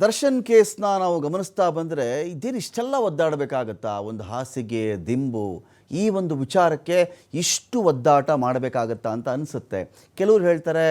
ದರ್ಶನ್ ಕೇಸ್ನ ನಾವು ಗಮನಿಸ್ತಾ ಬಂದರೆ ಇದೇನು ಇಷ್ಟೆಲ್ಲ ಒದ್ದಾಡಬೇಕಾಗತ್ತಾ? ಒಂದು ಹಾಸಿಗೆ, ದಿಂಬು, ಈ ಒಂದು ವಿಚಾರಕ್ಕೆ ಇಷ್ಟು ಒದ್ದಾಟ ಮಾಡಬೇಕಾಗತ್ತಾ ಅಂತ ಅನಿಸುತ್ತೆ. ಕೆಲವ್ರು ಹೇಳ್ತಾರೆ,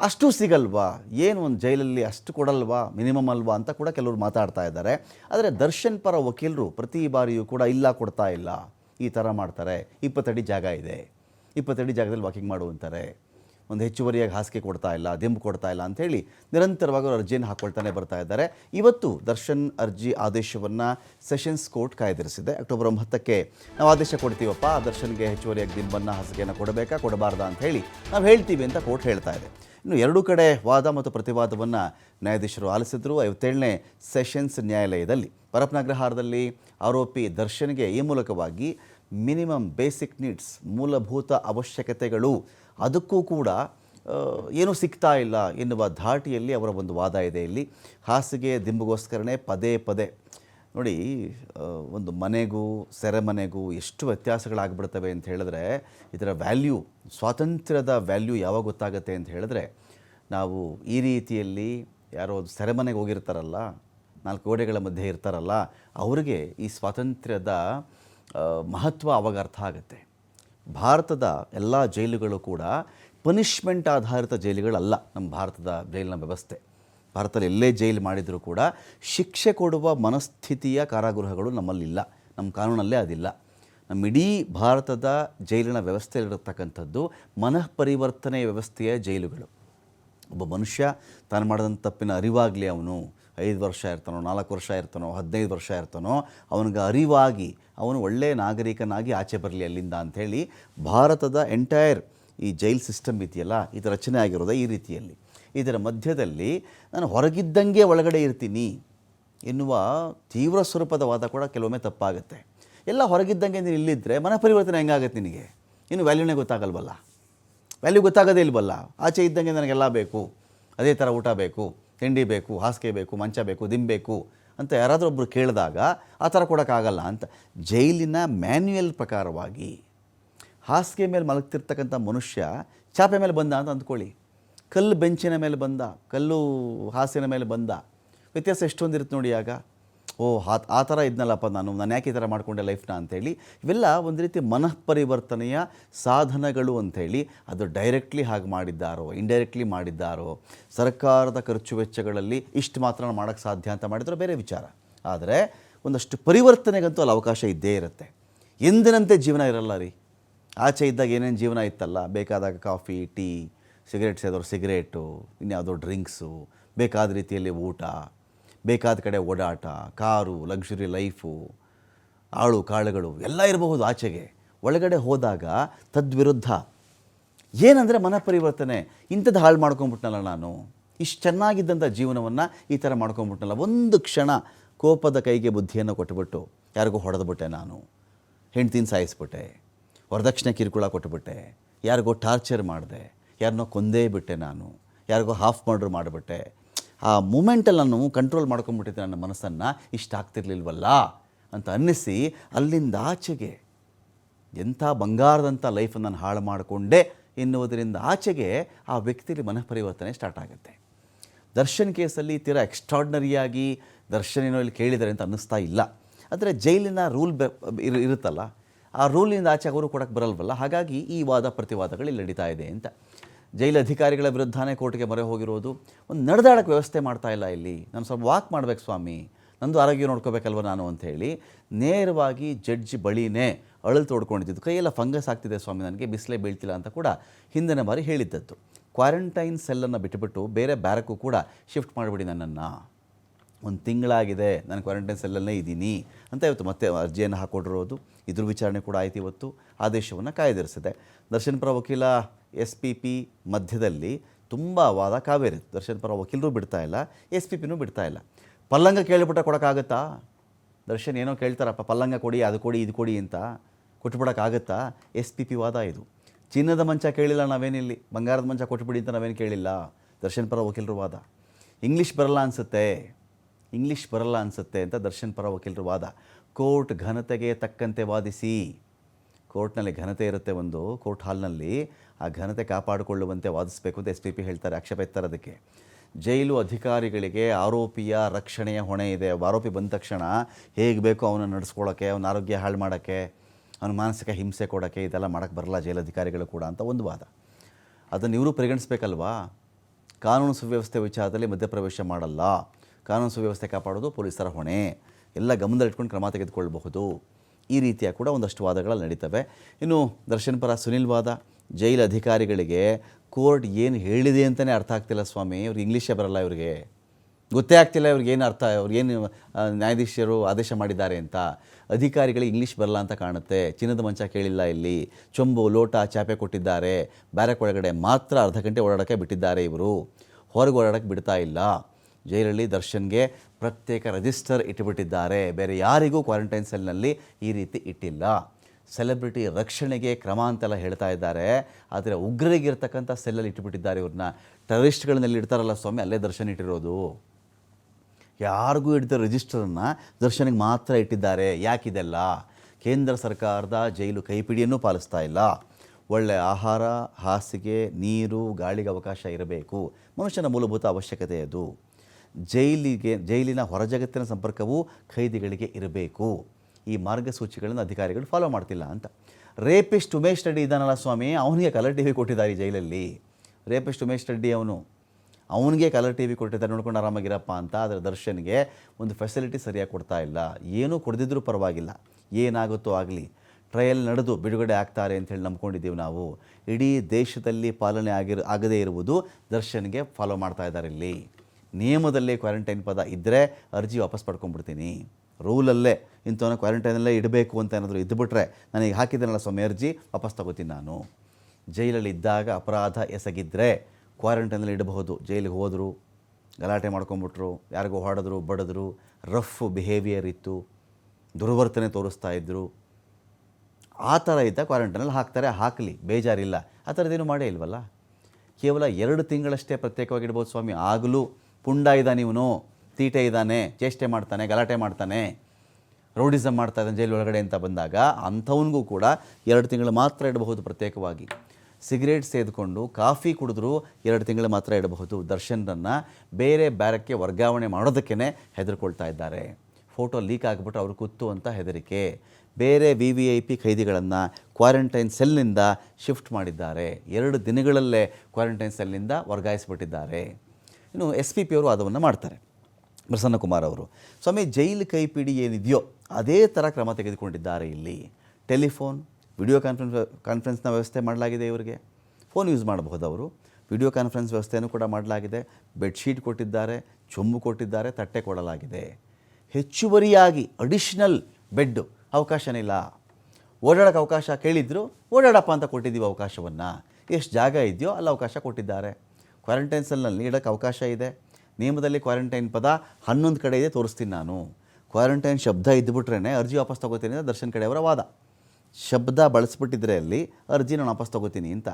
ಅಷ್ಟು ಸಿಗಲ್ವಾ? ಏನು ಒಂದು ಜೈಲಲ್ಲಿ ಅಷ್ಟು ಕೊಡಲ್ವಾ? ಮಿನಿಮಮ್ ಅಲ್ವಾ ಅಂತ ಕೂಡ ಕೆಲವರು ಮಾತಾಡ್ತಾ ಇದ್ದಾರೆ. ಆದರೆ ದರ್ಶನ್ ಪರ ವಕೀಲರು ಪ್ರತಿ ಬಾರಿಯೂ ಕೂಡ ಇಲ್ಲ, ಕೊಡ್ತಾ ಇಲ್ಲ. ಈ ಥರ ಮಾಡ್ತಾರೆ. ಇಪ್ಪತ್ತಡಿ ಜಾಗ ಇದೆ. ಇಪ್ಪತ್ತಡಿ ಜಾಗದಲ್ಲಿ ವಾಕಿಂಗ್ ಮಾಡು ಅಂತಾರೆ. ಒಂದು ಹೆಚ್ಚುವರಿಯಾಗಿ ಹಾಸಿಗೆ ಕೊಡ್ತಾ ಇಲ್ಲ, ದಿಂಬು ಕೊಡ್ತಾ ಇಲ್ಲ ಅಂಥೇಳಿ ನಿರಂತರವಾಗಿ ಅವರು ಅರ್ಜಿಯನ್ನು ಹಾಕ್ಕೊಳ್ತಾನೆ ಬರ್ತಾ ಇದ್ದಾರೆ. ಇವತ್ತು ದರ್ಶನ್ ಅರ್ಜಿ ಆದೇಶವನ್ನು ಸೆಷನ್ಸ್ ಕೋರ್ಟ್ ಕಾಯ್ದಿರಿಸಿದೆ. ಅಕ್ಟೋಬರ್ ಒಂಬತ್ತಕ್ಕೆ ನಾವು ಆದೇಶ ಕೊಡ್ತೀವಪ್ಪ, ದರ್ಶನ್ಗೆ ಹೆಚ್ಚುವರಿಯಾಗಿ ದಿಂಬನ್ನು, ಹಾಸಿಗೆಯನ್ನು ಕೊಡಬೇಕಾ, ಕೊಡಬಾರ್ದಾ ಅಂತ ಹೇಳಿ ನಾವು ಹೇಳ್ತೀವಿ ಅಂತ ಕೋರ್ಟ್ ಹೇಳ್ತಾ ಇದೆ. ಇನ್ನು ಎರಡೂ ಕಡೆ ವಾದ ಮತ್ತು ಪ್ರತಿವಾದವನ್ನು ನ್ಯಾಯಾಧೀಶರು ಆಲಿಸಿದ್ರು. ಐವತ್ತೇಳನೇ ಸೆಷನ್ಸ್ ನ್ಯಾಯಾಲಯದಲ್ಲಿ ಪರಪ್ನಗ್ರಹಾರದಲ್ಲಿ ಆರೋಪಿ ದರ್ಶನ್ಗೆ ಈ ಮೂಲಕವಾಗಿ ಮಿನಿಮಮ್ ಬೇಸಿಕ್ ನೀಡ್ಸ್ ಮೂಲಭೂತ ಅವಶ್ಯಕತೆಗಳು ಅದಕ್ಕೂ ಕೂಡ ಏನೂ ಸಿಗ್ತಾ ಇಲ್ಲ ಎನ್ನುವ ಧಾಟಿಯಲ್ಲಿ ಅವರ ಒಂದು ವಾದ ಇದೆ ಇಲ್ಲಿ. ಹಾಸಿಗೆ ದಿಂಬುಗೋಸ್ಕರನೇ ಪದೇ ಪದೇ, ನೋಡಿ ಒಂದು ಮನೆಗೂ, ಸೆರೆಮನೆಗೂ ಎಷ್ಟು ವ್ಯತ್ಯಾಸಗಳಾಗ್ಬಿಡ್ತವೆ ಅಂತ ಹೇಳಿದ್ರೆ, ಇದರ ವ್ಯಾಲ್ಯೂ, ಸ್ವಾತಂತ್ರ್ಯದ ವ್ಯಾಲ್ಯೂ ಯಾವಾಗ ಗೊತ್ತಾಗುತ್ತೆ ಅಂತ ಹೇಳಿದ್ರೆ, ನಾವು ಈ ರೀತಿಯಲ್ಲಿ ಯಾರೋ ಒಂದು ಸೆರೆಮನೆಗೆ ಹೋಗಿರ್ತಾರಲ್ಲ, ನಾಲ್ಕು ಗೋಡೆಗಳ ಮಧ್ಯೆ ಇರ್ತಾರಲ್ಲ, ಅವರಿಗೆ ಈ ಸ್ವಾತಂತ್ರ್ಯದ ಮಹತ್ವ ಅವಾಗ ಅರ್ಥ ಆಗುತ್ತೆ. ಭಾರತದ ಎಲ್ಲ ಜೈಲುಗಳು ಕೂಡ ಪನಿಷ್ಮೆಂಟ್ ಆಧಾರಿತ ಜೈಲುಗಳಲ್ಲ ನಮ್ಮ ಭಾರತದ ಜೈಲಿನ ವ್ಯವಸ್ಥೆ. ಭಾರತದಲ್ಲಿ ಎಲ್ಲೇ ಜೈಲು ಮಾಡಿದರೂ ಕೂಡ ಶಿಕ್ಷೆ ಕೊಡುವ ಮನಸ್ಥಿತಿಯ ಕಾರಾಗೃಹಗಳು ನಮ್ಮಲ್ಲಿಲ್ಲ. ನಮ್ಮ ಕಾನೂನಲ್ಲೇ ಅದಿಲ್ಲ. ನಮ್ಮ ಇಡೀ ಭಾರತದ ಜೈಲಿನ ವ್ಯವಸ್ಥೆಯಲ್ಲಿರತಕ್ಕಂಥದ್ದು ಮನಃಪರಿವರ್ತನೆ ವ್ಯವಸ್ಥೆಯ ಜೈಲುಗಳು. ಒಬ್ಬ ಮನುಷ್ಯ ತಾನು ಮಾಡಿದಂಥ ತಪ್ಪಿನ ಅರಿವಾಗಲಿ ಅವನು ಐದು ವರ್ಷ ಇರ್ತಾನೋ, ನಾಲ್ಕು ವರ್ಷ ಇರ್ತಾನೋ, ಹದಿನೈದು ವರ್ಷ ಇರ್ತಾನೋ, ಅವನಿಗೆ ಅರಿವಾಗಿ, ಅವನು ಒಳ್ಳೆಯ ನಾಗರಿಕನಾಗಿ ಆಚೆ ಬರಲಿ ಅಲ್ಲಿಂದ ಅಂಥೇಳಿ ಭಾರತದ ಎಂಟೈರ್ ಈ ಜೈಲ್ ಸಿಸ್ಟಮ್ ಇದೆಯಲ್ಲ ಇದು ರಚನೆ ಆಗಿರೋದೇ ಈ ರೀತಿಯಲ್ಲಿ. ಇದರ ಮಧ್ಯದಲ್ಲಿ ನಾನು ಹೊರಗಿದ್ದಂಗೆ ಒಳಗಡೆ ಇರ್ತೀನಿ ಎನ್ನುವ ತೀವ್ರ ಸ್ವರೂಪದ ವಾದ ಕೂಡ ಕೆಲವೊಮ್ಮೆ ತಪ್ಪಾಗುತ್ತೆ. ಎಲ್ಲ ಹೊರಗಿದ್ದಂಗೆ ನೀನು ಇಲ್ಲಿದ್ದರೆ ಮನ ಪರಿವರ್ತನೆ ಹೆಂಗಾಗುತ್ತೆ ನಿನಗೆ? ಇನ್ನು ವ್ಯಾಲ್ಯೂನೇ ಗೊತ್ತಾಗಲ್ವಲ್ಲ? ವ್ಯಾಲ್ಯೂ ಗೊತ್ತಾಗೋದೇ ಇಲ್ವಲ್ಲ? ಆಚೆ ಇದ್ದಂಗೆ ನನಗೆಲ್ಲ ಬೇಕು, ಅದೇ ಥರ ಊಟ ಬೇಕು. ತಿಂಡಿ ಬೇಕು, ಹಾಸಿಗೆ ಬೇಕು, ಮಂಚ ಬೇಕು ದಿಂಬೇಕು ಅಂತ ಯಾರಾದರೂ ಒಬ್ಬರು ಕೇಳಿದಾಗ ಆ ಥರ ಕೊಡೋಕ್ಕಾಗಲ್ಲ ಅಂತ ಜೈಲಿನ ಮ್ಯಾನ್ಯುಯಲ್ ಪ್ರಕಾರವಾಗಿ ಹಾಸಿಗೆ ಮೇಲೆ ಮಲಗ್ತಿರ್ತಕ್ಕಂಥ ಮನುಷ್ಯ ಚಾಪೆ ಮೇಲೆ ಬಂದ ಅಂತ ಅಂದ್ಕೊಳ್ಳಿ. ಕಲ್ಲು ಬೆಂಚಿನ ಮೇಲೆ ಬಂದ, ಕಲ್ಲು ಹಾಸಿನ ಮೇಲೆ ಬಂದ. ವ್ಯತ್ಯಾಸ ಎಷ್ಟೊಂದಿರುತ್ತೆ ನೋಡಿ ಆಗ. ಓ, ಆ ಥರ ಇದ್ನಲ್ಲಪ್ಪ ನಾನು. ನಾನು ಯಾಕೆ ಈ ಥರ ಮಾಡಿಕೊಂಡೆ ಲೈಫ್ನ ಅಂಥೇಳಿ. ಇವೆಲ್ಲ ಒಂದು ರೀತಿ ಮನಃಪರಿವರ್ತನೆಯ ಸಾಧನಗಳು ಅಂಥೇಳಿ ಅದು ಡೈರೆಕ್ಟ್ಲಿ ಹಾಗೆ ಮಾಡಿದ್ದಾರೋ ಇಂಡೈರೆಕ್ಟ್ಲಿ ಮಾಡಿದ್ದಾರೋ, ಸರ್ಕಾರದ ಖರ್ಚು ವೆಚ್ಚಗಳಲ್ಲಿ ಇಷ್ಟು ಮಾತ್ರ ಮಾಡೋಕ್ಕೆ ಸಾಧ್ಯ ಅಂತ ಮಾಡಿದ್ರೆ ಬೇರೆ ವಿಚಾರ. ಆದರೆ ಒಂದಷ್ಟು ಪರಿವರ್ತನೆಗಂತೂ ಅಲ್ಲಿ ಅವಕಾಶ ಇದ್ದೇ ಇರುತ್ತೆ. ಎಂದಿನಂತೆ ಜೀವನ ಇರಲ್ಲ ರೀ. ಆಚೆ ಇದ್ದಾಗ ಏನೇನು ಜೀವನ ಇತ್ತಲ್ಲ? ಬೇಕಾದಾಗ ಕಾಫಿ, ಟೀ ಸಿಗರೇಟ್ ಸೇದೋರು ಸಿಗರೇಟು ಇನ್ಯಾವುದೋ ಡ್ರಿಂಕ್ಸು ಬೇಕಾದ ರೀತಿಯಲ್ಲಿ ಊಟ ಬೇಕಾದ ಕಡೆ ಓಡಾಟ, ಕಾರು ಲಕ್ಸುರಿ ಲೈಫು ಆಳು, ಕಾಳುಗಳು, ಎಲ್ಲ ಇರಬಹುದು ಆಚೆಗೆ. ಒಳಗಡೆ ಹೋದಾಗ ತದ್ವಿರುದ್ಧ. ಏನಂದರೆ ಮನಪರಿವರ್ತನೆ ಇಂಥದ್ದು ಹಾಳು ಮಾಡ್ಕೊಂಬಿಟ್ನಲ್ಲ ನಾನು. ಇಷ್ಟು ಚೆನ್ನಾಗಿದ್ದಂಥ ಜೀವನವನ್ನು ಈ ಥರ ಮಾಡ್ಕೊಂಬಿಟ್ನಲ್ಲ. ಒಂದು ಕ್ಷಣ ಕೋಪದ ಕೈಗೆ ಬುದ್ಧಿಯನ್ನು ಕೊಟ್ಟುಬಿಟ್ಟು ಯಾರಿಗೂ ಹೊಡೆದ್ಬಿಟ್ಟೆ ನಾನು. ಹೆಂಡ್ತಿನ ಸಾಯಿಸ್ಬಿಟ್ಟೆ. ವರದಕ್ಷಿಣೆ ಕಿರುಕುಳ ಕೊಟ್ಟುಬಿಟ್ಟೆ ಯಾರಿಗೋ ಟಾರ್ಚರ್ ಮಾಡಿದೆ. ಯಾರನ್ನೋ ಕೊಂದೇ ಬಿಟ್ಟೆ ನಾನು. ಯಾರಿಗೋ ಹಾಫ್ ಮರ್ಡ್ರ್ ಮಾಡಿಬಿಟ್ಟೆ. ಆ ಮೂಮೆಂಟಲ್ಲಿ ನಾನು ಕಂಟ್ರೋಲ್ ಮಾಡ್ಕೊಂಡ್ಬಿಟ್ಟಿದ್ದೆ ನನ್ನ ಮನಸ್ಸನ್ನು, ಇಷ್ಟ ಆಗ್ತಿರ್ಲಿಲ್ವಲ್ಲ ಅಂತ ಅನ್ನಿಸಿ ಅಲ್ಲಿಂದ ಆಚೆಗೆ ಎಂಥ ಬಂಗಾರದಂಥ ಲೈಫನ್ನು ನಾನು ಹಾಳು ಮಾಡಿಕೊಂಡೆ ಎನ್ನುವುದರಿಂದ ಆಚೆಗೆ ಆ ವ್ಯಕ್ತಿಲಿ ಮನಃಪರಿವರ್ತನೆ ಸ್ಟಾರ್ಟ್ ಆಗುತ್ತೆ. ದರ್ಶನ್ ಕೇಸಲ್ಲಿ ತೀರಾ ಎಕ್ಸ್ಟ್ರಾಡ್ನರಿಯಾಗಿ ದರ್ಶನ್ ಏನೋ ಇಲ್ಲಿ ಕೇಳಿದ್ದಾರೆ ಅಂತ ಅನ್ನಿಸ್ತಾ ಇಲ್ಲ. ಆದರೆ ಜೈಲಿನ ರೂಲ್ ಬೆ, ಇರು- ಇರುತ್ತಲ್ಲ, ಆ ರೂಲಿಂದ ಆಚೆ ಅವರು ಕೊಡೋಕ್ಕೆ ಬರಲ್ವಲ್ಲ, ಹಾಗಾಗಿ ಈ ವಾದ ಪ್ರತಿವಾದಗಳು ಇಲ್ಲಿ ನಡೀತಾ ಇದೆ ಅಂತ. ಜೈಲು ಅಧಿಕಾರಿಗಳ ವಿರುದ್ಧನೇ ಕೋರ್ಟ್ಗೆ ಮೊರೆ ಹೋಗಿರೋದು. ಒಂದು ನಡೆದಾಡಕ್ಕೆ ವ್ಯವಸ್ಥೆ ಮಾಡ್ತಾ ಇಲ್ಲ ಇಲ್ಲಿ. ನಾನು ಸ್ವಲ್ಪ ವಾಕ್ ಮಾಡ್ಬೇಕು ಸ್ವಾಮಿ. ನಂದು ಆರೋಗ್ಯ ನೋಡ್ಕೋಬೇಕಲ್ವ ನಾನು ಅಂಥೇಳಿ ನೇರವಾಗಿ ಜಡ್ಜ್ ಬಳಿನೇ ಅಳಲು ತೋಡ್ಕೊಂಡಿದ್ದು. ಕೈಯೆಲ್ಲ ಫಂಗಸ್ ಆಗ್ತಿದೆ ಸ್ವಾಮಿ ನನಗೆ, ಬಿಸಿಲೇ ಬೀಳ್ತಿಲ್ಲ ಅಂತ ಕೂಡ ಹಿಂದಿನ ಬಾರಿ ಹೇಳಿದ್ದದ್ದು. ಕ್ವಾರಂಟೈನ್ ಸೆಲ್ಲನ್ನು ಬಿಟ್ಟುಬಿಟ್ಟು ಬೇರೆ ಬ್ಯಾರಕ್ಕೂ ಕೂಡ ಶಿಫ್ಟ್ ಮಾಡಿಬಿಡಿ ನನ್ನನ್ನು. ಒಂದು ತಿಂಗಳಾಗಿದೆ, ನಾನು ಕ್ವಾರಂಟೈನ್ ಸೆಲ್ಲಲ್ಲೇ ಇದ್ದೀನಿ ಅಂತ ಇವತ್ತು ಮತ್ತೆ ಅರ್ಜಿಯನ್ನು ಹಾಕೊಂಡಿರೋದು ಇದ್ರ ವಿಚಾರಣೆ ಕೂಡ ಆಯ್ತು ಇವತ್ತು. ಆದೇಶವನ್ನು ಕಾಯ್ದಿರಿಸಿದೆ. ದರ್ಶನ್ ಪ್ರ ವಕೀಲ ಎಸ್ ಪಿ ಪಿ ಮಧ್ಯದಲ್ಲಿ ತುಂಬ ವಾದ ಕಾವೇರಿ. ದರ್ಶನ್ ಪರ ವಕೀಲರು ಬಿಡ್ತಾ ಇಲ್ಲ, ಎಸ್ ಪಿ ಪಿನೂ ಬಿಡ್ತಾ ಇಲ್ಲ. ಪಲ್ಲಂಗ ಕೇಳಿಬಿಟ್ಟ ಕೊಡೋಕ್ಕಾಗತ್ತಾ? ದರ್ಶನ್ ಏನೋ ಕೇಳ್ತಾರಪ್ಪ, ಪಲ್ಲಂಗ ಕೊಡಿ, ಅದು ಕೊಡಿ, ಇದು ಕೊಡಿ ಅಂತ ಕೊಟ್ಬಿಡೋಕ್ಕಾಗತ್ತಾ? ಎಸ್ ಪಿ ಪಿ ವಾದ ಇದು. ಚಿನ್ನದ ಮಂಚ ಕೇಳಿಲ್ಲ ನಾವೇನಿಲ್ಲಿ? ಬಂಗಾರದ ಮಂಚ ಕೊಟ್ಬಿಡಿ ಅಂತ ನಾವೇನು ಕೇಳಿಲ್ಲ? ದರ್ಶನ್ ಪರ ವಕೀಲರು ವಾದ. ಇಂಗ್ಲೀಷ್ ಬರಲ್ಲ ಅನಿಸುತ್ತೆ. ಇಂಗ್ಲೀಷ್ ಬರಲ್ಲ ಅನಿಸುತ್ತೆ ಅಂತ ದರ್ಶನ್ ಪರ ವಕೀಲರು ವಾದ. ಕೋರ್ಟ್ ಘನತೆಗೆ ತಕ್ಕಂತೆ ವಾದಿಸಿ. ಕೋರ್ಟ್ನಲ್ಲಿ ಘನತೆ ಇರುತ್ತೆ ಒಂದು ಕೋರ್ಟ್ ಹಾಲ್ನಲ್ಲಿ, ಆ ಘನತೆ ಕಾಪಾಡಿಕೊಳ್ಳುವಂತೆ ವಾದಿಸಬೇಕು ಅಂತ ಎಸ್ ಪಿ ಪಿ ಹೇಳ್ತಾರೆ, ಆಕ್ಷೇಪ ಇರ್ತಾರೆ ಅದಕ್ಕೆ. ಜೈಲು ಅಧಿಕಾರಿಗಳಿಗೆ ಆರೋಪಿಯ ರಕ್ಷಣೆಯ ಹೊಣೆ ಇದೆ. ಆರೋಪಿ ಬಂದ ತಕ್ಷಣ ಹೇಗೆ ಬೇಕೋ ಅವನ ನಡೆಸ್ಕೊಳ್ಳೋಕ್ಕೆ ಅವನ ಆರೋಗ್ಯ ಹಾಳು ಮಾಡೋಕ್ಕೆ, ಅವನ ಮಾನಸಿಕ ಹಿಂಸೆ ಕೊಡೋಕ್ಕೆ ಇದೆಲ್ಲ ಮಾಡೋಕ್ಕೆ ಬರಲ್ಲ ಜೈಲು ಅಧಿಕಾರಿಗಳು ಕೂಡ ಅಂತ ಒಂದು ವಾದ. ಅದನ್ನು ಇವರು ಪರಿಗಣಿಸ್ಬೇಕಲ್ವಾ? ಕಾನೂನು ಸುವ್ಯವಸ್ಥೆ ವಿಚಾರದಲ್ಲಿ ಮಧ್ಯಪ್ರವೇಶ ಮಾಡಲ್ಲ. ಕಾನೂನು ಸುವ್ಯವಸ್ಥೆ ಕಾಪಾಡೋದು ಪೊಲೀಸರ ಹೊಣೆ. ಎಲ್ಲ ಗಮನದಲ್ಲಿಟ್ಕೊಂಡು ಕ್ರಮ ತೆಗೆದುಕೊಳ್ಳಬಹುದು ಈ ರೀತಿಯ ಕೂಡ ಒಂದಷ್ಟು ವಾದಗಳು ನಡೀತವೆ. ಇನ್ನು ದರ್ಶನ್ ಪರ ಸುನಿಲ್ ವಾದ, ಜೈಲು ಅಧಿಕಾರಿಗಳಿಗೆ ಕೋರ್ಟ್ ಏನು ಹೇಳಿದೆ ಅಂತಲೇ ಅರ್ಥ ಆಗ್ತಿಲ್ಲ ಸ್ವಾಮಿ. ಇವ್ರಿಗೆ ಇಂಗ್ಲೀಷೇ ಬರಲ್ಲ ಇವರಿಗೆ. ಗೊತ್ತೇ ಆಗ್ತಿಲ್ಲ ಇವ್ರಿಗೆ ಏನು ಅರ್ಥ ಅವ್ರಿಗೇನು ನ್ಯಾಯಾಧೀಶರು ಆದೇಶ ಮಾಡಿದ್ದಾರೆ ಅಂತ. ಅಧಿಕಾರಿಗಳಿಗೆ ಇಂಗ್ಲೀಷ್ ಬರಲ್ಲ ಅಂತ ಕಾಣುತ್ತೆ. ಚಿನ್ನದ ಮಂಚ ಕೇಳಿಲ್ಲ ಇಲ್ಲಿ. ಚೊಂಬು, ಲೋಟ, ಚಾಪೆ ಕೊಟ್ಟಿದ್ದಾರೆ. ಬ್ಯಾರಕ್ ಒಳಗಡೆ ಮಾತ್ರ ಅರ್ಧ ಗಂಟೆ ಓಡಾಡೋಕ್ಕೆ ಬಿಟ್ಟಿದ್ದಾರೆ ಇವರು. ಹೊರಗೆ ಓಡಾಡೋಕ್ಕೆ ಬಿಡ್ತಾ ಇಲ್ಲ. ಜೈಲಲ್ಲಿ ದರ್ಶನ್ಗೆ ಪ್ರತ್ಯೇಕ ರಿಜಿಸ್ಟರ್ ಇಟ್ಟುಬಿಟ್ಟಿದ್ದಾರೆ. ಬೇರೆ ಯಾರಿಗೂ ಕ್ವಾರಂಟೈನ್ ಸೆಲ್ನಲ್ಲಿ ಈ ರೀತಿ ಇಟ್ಟಿಲ್ಲ. ಸೆಲೆಬ್ರಿಟಿ ರಕ್ಷಣೆಗೆ ಕ್ರಮ ಅಂತೆಲ್ಲ ಹೇಳ್ತಾ ಇದ್ದಾರೆ. ಆದರೆ ಉಗ್ರರಿಗಿರ್ತಕ್ಕಂಥ ಸೆಲ್ಲಲ್ಲಿ ಇಟ್ಟುಬಿಟ್ಟಿದ್ದಾರೆ ಇವ್ರನ್ನ. ಟೆರರಿಸ್ಟ್ಗಳನ್ನೆಲ್ಲಿ ಇಡ್ತಾರಲ್ಲ ಸ್ವಾಮಿ, ಅಲ್ಲೇ ದರ್ಶನ ಇಟ್ಟಿರೋದು. ಯಾರಿಗೂ ಹಿಡಿದ ರಿಜಿಸ್ಟರನ್ನು ದರ್ಶನಿಗೆ ಮಾತ್ರ ಇಟ್ಟಿದ್ದಾರೆ. ಯಾಕಿದೆಲ್ಲ ಕೇಂದ್ರ ಸರ್ಕಾರದ ಜೈಲು ಕೈಪಿಡಿಯನ್ನು ಪಾಲಿಸ್ತಾ ಇಲ್ಲ. ಒಳ್ಳೆ ಆಹಾರ, ಹಾಸಿಗೆ, ನೀರು, ಗಾಳಿಗೆ ಅವಕಾಶ ಇರಬೇಕು. ಮನುಷ್ಯನ ಮೂಲಭೂತ ಅವಶ್ಯಕತೆ ಅದು. ಜೈಲಿಗೆ, ಜೈಲಿನ ಹೊರಜಗತ್ತಿನ ಸಂಪರ್ಕವು ಖೈದಿಗಳಿಗೆ ಇರಬೇಕು. ಈ ಮಾರ್ಗಸೂಚಿಗಳನ್ನು ಅಧಿಕಾರಿಗಳು ಫಾಲೋ ಮಾಡ್ತಿಲ್ಲ ಅಂತ. ರೇಪಿಸ್ಟ್ ಉಮೇಶ್ ರೆಡ್ಡಿ ಇದ್ದಾನಲ್ಲ ಸ್ವಾಮಿ, ಅವನಿಗೆ ಕಲರ್ ಟಿ ವಿ ಕೊಟ್ಟಿದ್ದಾರೆ ಜೈಲಲ್ಲಿ. ರೇಪಿಸ್ಟ್ ಉಮೇಶ್ ರೆಡ್ಡಿ ಅವನು. ಅವನಿಗೆ ಕಲರ್ ಟಿ ವಿ ಕೊಟ್ಟಿದ್ದಾರೆ, ನೋಡ್ಕೊಂಡು ಆರಾಮಾಗಿರಪ್ಪ ಅಂತ. ಆದರೆ ದರ್ಶನ್ಗೆ ಒಂದು ಫೆಸಿಲಿಟಿ ಸರಿಯಾಗಿ ಕೊಡ್ತಾ ಇಲ್ಲ. ಏನೂ ಕೊಡದಿದ್ರೂ ಪರವಾಗಿಲ್ಲ. ಏನಾಗುತ್ತೋ ಆಗಲಿ. ಟ್ರಯಲ್ ನಡೆದು ಬಿಡುಗಡೆ ಆಗ್ತಾರೆ ಅಂಥೇಳಿ ನಂಬ್ಕೊಂಡಿದ್ದೀವಿ ನಾವು. ಇಡೀ ದೇಶದಲ್ಲಿ ಪಾಲನೆ ಆಗಿರ, ಆಗದೇ ಇರುವುದು ದರ್ಶನ್ಗೆ ಫಾಲೋ ಮಾಡ್ತಾ ಇದ್ದಾರೆ ಇಲ್ಲಿ. ನಿಯಮದಲ್ಲಿ ಕ್ವಾರಂಟೈನ್ ಪದ ಇದ್ದರೆ ಅರ್ಜಿ ವಾಪಸ್ ಪಡ್ಕೊಂಡ್ಬಿಡ್ತೀನಿ. ರೂಲಲ್ಲೇ ಇಂಥವನ್ನ ಕ್ವಾರಂಟೈನಲ್ಲೇ ಇಡಬೇಕು ಅಂತ ಏನಾದರೂ ಇದ್ದುಬಿಟ್ರೆ ನನಗೆ ಹಾಕಿದ್ದೆನಲ್ಲ ಸ್ವಾಮಿ ಅರ್ಜಿ, ವಾಪಸ್ ತಗೋತೀನಿ ನಾನು. ಜೈಲಲ್ಲಿ ಇದ್ದಾಗ ಅಪರಾಧ ಎಸಗಿದ್ದರೆ ಕ್ವಾರಂಟೈನಲ್ಲಿ ಇಡಬಹುದು. ಜೈಲಿಗೆ ಹೋದರು, ಗಲಾಟೆ ಮಾಡ್ಕೊಂಬಿಟ್ರು ಯಾರಿಗೂ ಹೊಡೆದ್ರು, ಬಡಿದ್ರು ರಫ್ ಬಿಹೇವಿಯರ್ ಇತ್ತು, ದುರ್ವರ್ತನೆ ತೋರಿಸ್ತಾ ಇದ್ದರು ಆ ಥರ ಇದ್ದ ಕ್ವಾರಂಟೈನಲ್ಲಿ ಹಾಕ್ತಾರೆ, ಹಾಕಲಿ, ಬೇಜಾರಿಲ್ಲ. ಆ ಥರದ್ದೇನು ಮಾಡೇ ಇಲ್ವಲ್ಲ? ಕೇವಲ ಎರಡು ತಿಂಗಳಷ್ಟೇ ಪ್ರತ್ಯೇಕವಾಗಿ ಇಡ್ಬೋದು ಸ್ವಾಮಿ. ಆಗಲೂ ಪುಂಡ ಇದ್ದಾನೆ ಇವನು, ತೀಟೆ ಇದ್ದಾನೆ ಚೇಷ್ಟೆ ಮಾಡ್ತಾನೆ, ಗಲಾಟೆ ಮಾಡ್ತಾನೆ. ರೌಡಿಸಮ್ ಮಾಡ್ತಾ ಇದ್ದಾನೆ ಜೈಲು ಒಳಗಡೆ ಅಂತ ಬಂದಾಗ ಅಂಥವನಿಗೂ ಕೂಡ ಎರಡು ತಿಂಗಳು ಮಾತ್ರ ಇಡಬಹುದು ಪ್ರತ್ಯೇಕವಾಗಿ. ಸಿಗರೇಟ್ ಸೇದ್ಕೊಂಡು ಕಾಫಿ ಕುಡಿದ್ರೂ ಎರಡು ತಿಂಗಳು ಮಾತ್ರ ಇಡಬಹುದು. ದರ್ಶನರನ್ನು ಬೇರೆ ಬ್ಯಾರಕ್ಕೆ ವರ್ಗಾವಣೆ ಮಾಡೋದಕ್ಕೇ ಹೆದರ್ಕೊಳ್ತಾ ಇದ್ದಾರೆ. ಫೋಟೋ ಲೀಕ್ ಆಗಿಬಿಟ್ಟು ಅವರು ಕುತ್ತು ಅಂತ ಹೆದರಿಕೆ. ಬೇರೆ ವಿ ವಿ ಐ ಪಿ ಖೈದಿಗಳನ್ನು ಕ್ವಾರಂಟೈನ್ ಸೆಲ್ನಿಂದ ಶಿಫ್ಟ್ ಮಾಡಿದ್ದಾರೆ. ಎರಡು ದಿನಗಳಲ್ಲೇ ಕ್ವಾರಂಟೈನ್ ಸೆಲ್ನಿಂದ ವರ್ಗಾಯಿಸಿಬಿಟ್ಟಿದ್ದಾರೆ. ಇನ್ನು ಎಸ್ ಪಿ ಪಿಯವರು ಅವರು ಮಾಡ್ತಾರೆ. ಪ್ರಸನ್ನಕುಮಾರ್ ಅವರು. ಸ್ವಾಮಿ, ಜೈಲು ಕೈಪಿಡಿ ಏನಿದೆಯೋ ಅದೇ ಥರ ಕ್ರಮ ತೆಗೆದುಕೊಂಡಿದ್ದಾರೆ ಇಲ್ಲಿ. ಟೆಲಿಫೋನ್, ವಿಡಿಯೋ ಕಾನ್ಫರೆನ್ಸ್, ಕಾನ್ಫರೆನ್ಸ್ನ ವ್ಯವಸ್ಥೆ ಮಾಡಲಾಗಿದೆ ಇವರಿಗೆ. ಫೋನ್ ಯೂಸ್ ಮಾಡಬಹುದು ಅವರು. ವಿಡಿಯೋ ಕಾನ್ಫರೆನ್ಸ್ ವ್ಯವಸ್ಥೆಯನ್ನು ಕೂಡ ಮಾಡಲಾಗಿದೆ. ಬೆಡ್ಶೀಟ್ ಕೊಟ್ಟಿದ್ದಾರೆ ಚೊಂಬು ಕೊಟ್ಟಿದ್ದಾರೆ, ತಟ್ಟೆ ಕೊಡಲಾಗಿದೆ. ಹೆಚ್ಚುವರಿಯಾಗಿ ಅಡಿಷ್ನಲ್ ಬೆಡ್ಡು ಅವಕಾಶನೇ ಇಲ್ಲ ಓಡಾಡೋಕ್ಕೆ ಅವಕಾಶ ಕೇಳಿದ್ರು, ಓಡಾಡಪ್ಪ ಅಂತ ಕೊಟ್ಟಿದ್ದೀವಿ ಅವಕಾಶವನ್ನು. ಎಷ್ಟು ಜಾಗ ಇದೆಯೋ ಅಲ್ಲಿ ಅವಕಾಶ ಕೊಟ್ಟಿದ್ದಾರೆ. ಕ್ವಾರಂಟೈನ್ ಸೆಲ್ನಲ್ಲಿ ಇಡೋಕ್ಕೆ ಅವಕಾಶ ಇದೆ. ನಿಯಮದಲ್ಲಿ ಕ್ವಾರಂಟೈನ್ ಪದ ಹನ್ನೊಂದು ಕಡೆ ಇದೆ ತೋರಿಸ್ತೀನಿ ನಾನು. ಕ್ವಾರಂಟೈನ್ ಶಬ್ದ ಇದ್ದುಬಿಟ್ರೇ ಅರ್ಜಿ ವಾಪಸ್ ತಗೋತೀನಿ ಅಂತ ದರ್ಶನ್ ಕಡೆಯವರ ವಾದ. ಶಬ್ದ ಬಳಸಿಬಿಟ್ಟಿದ್ರೆ ಅಲ್ಲಿ ಅರ್ಜಿ ನಾನು ವಾಪಸ್ ತಗೋತೀನಿ ಅಂತ.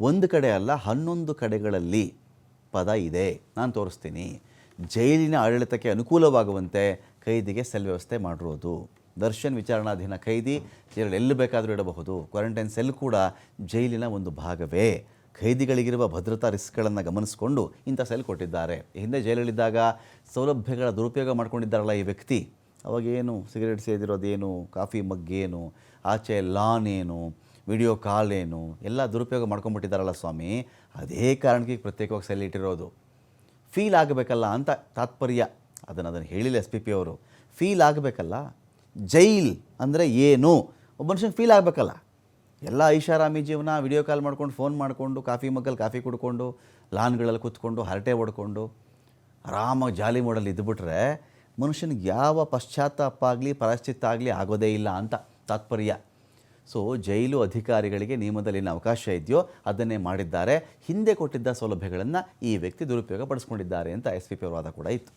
ಒಂದು ಕಡೆ ಅಲ್ಲ, ಹನ್ನೊಂದು ಕಡೆಗಳಲ್ಲಿ ಪದ ಇದೆ. ನಾನು ತೋರಿಸ್ತೀನಿ. ಜೈಲಿನ ಆಡಳಿತಕ್ಕೆ ಅನುಕೂಲವಾಗುವಂತೆ ಕೈದಿಗೆ ಸೆಲ್ ವ್ಯವಸ್ಥೆ ಮಾಡಿರೋದು. ದರ್ಶನ್ ವಿಚಾರಣಾಧೀನ ಖೈದಿ ಜೈಲಲ್ಲಿ ಎಲ್ಲಿ ಬೇಕಾದರೂ ಇಡಬಹುದು. ಕ್ವಾರಂಟೈನ್ ಸೆಲ್ ಕೂಡ ಜೈಲಿನ ಒಂದು ಭಾಗವೇ. ಖೈದಿಗಳಿಗಿರುವ ಭದ್ರತಾ ರಿಸ್ಕ್ಗಳನ್ನು ಗಮನಿಸಿಕೊಂಡು ಇಂಥ ಸೆಲ್ ಕೊಟ್ಟಿದ್ದಾರೆ. ಹಿಂದೆ ಜೈಲಲ್ಲಿದ್ದಾಗ ಸೌಲಭ್ಯಗಳ ದುರುಪಯೋಗ ಮಾಡ್ಕೊಂಡಿದ್ದಾರಲ್ಲ ಈ ವ್ಯಕ್ತಿ. ಅವಾಗೇನು ಸಿಗರೇಟ್ ಸೇದಿರೋದೇನು ಕಾಫಿ ಮಗ್ಗೇನು ಆಚೆ ಲಾನ್ ಏನು? ವಿಡಿಯೋ ಕಾಲ್ ಏನು? ಎಲ್ಲ ದುರುಪಯೋಗ ಮಾಡ್ಕೊಂಡ್ಬಿಟ್ಟಿದ್ದಾರಲ್ಲ ಸ್ವಾಮಿ. ಅದೇ ಕಾರಣಕ್ಕೆ ಪ್ರತ್ಯೇಕವಾಗಿ ಸೆಲ್ ಇಟ್ಟಿರೋದು. ಫೀಲ್ ಆಗಬೇಕಲ್ಲ ಅಂತ ತಾತ್ಪರ್ಯ. ಅದನ್ನು ಅದನ್ನು ಹೇಳಿಲ್ಲ ಎಸ್ ಪಿ ಪಿ ಅವರು. ಫೀಲ್ ಆಗಬೇಕಲ್ಲ? ಜೈಲ್ ಅಂದರೆ ಏನು? ಒಬ್ಬ ಮನುಷ್ಯನಿಗೆ ಫೀಲ್ ಆಗಬೇಕಲ್ಲ? ಎಲ್ಲ ಐಷಾರಾಮಿ ಜೀವನ ವಿಡಿಯೋ ಕಾಲ್ ಮಾಡ್ಕೊಂಡು, ಫೋನ್ ಮಾಡಿಕೊಂಡು, ಕಾಫಿ ಮಗ್ಗಲ್ಲಿ ಕಾಫಿ ಕುಡ್ಕೊಂಡು, ಲಾನ್ಗಳಲ್ಲಿ ಕೂತ್ಕೊಂಡು, ಹರಟೆ ಹೊಡ್ಕೊಂಡು, ಆರಾಮಾಗಿ ಜಾಲಿ ಮೋಡಲ್ಲಿ ಇದ್ದುಬಿಟ್ರೆ ಮನುಷ್ಯನಿಗೆ ಯಾವ ಪಶ್ಚಾತ್ತಾಪ ಆಗಲಿ ಪರಿಸ್ಥಿತ ಆಗಲಿ ಆಗೋದೇ ಇಲ್ಲ ಅಂತ ತಾತ್ಪರ್ಯ. ಸೊ ಜೈಲು ಅಧಿಕಾರಿಗಳಿಗೆ ನಿಯಮದಲ್ಲಿ ಏನು ಅವಕಾಶ ಇದೆಯೋ, ಅದನ್ನೇ ಮಾಡಿದ್ದಾರೆ. ಹಿಂದೆ ಕೊಟ್ಟಿದ್ದ ಸೌಲಭ್ಯಗಳನ್ನು ಈ ವ್ಯಕ್ತಿ ದುರುಪಯೋಗ ಪಡಿಸ್ಕೊಂಡಿದ್ದಾರೆ ಅಂತ ಎಸ್ ಪಿ ಪಿ ವಾದ ಕೂಡ ಇತ್ತು.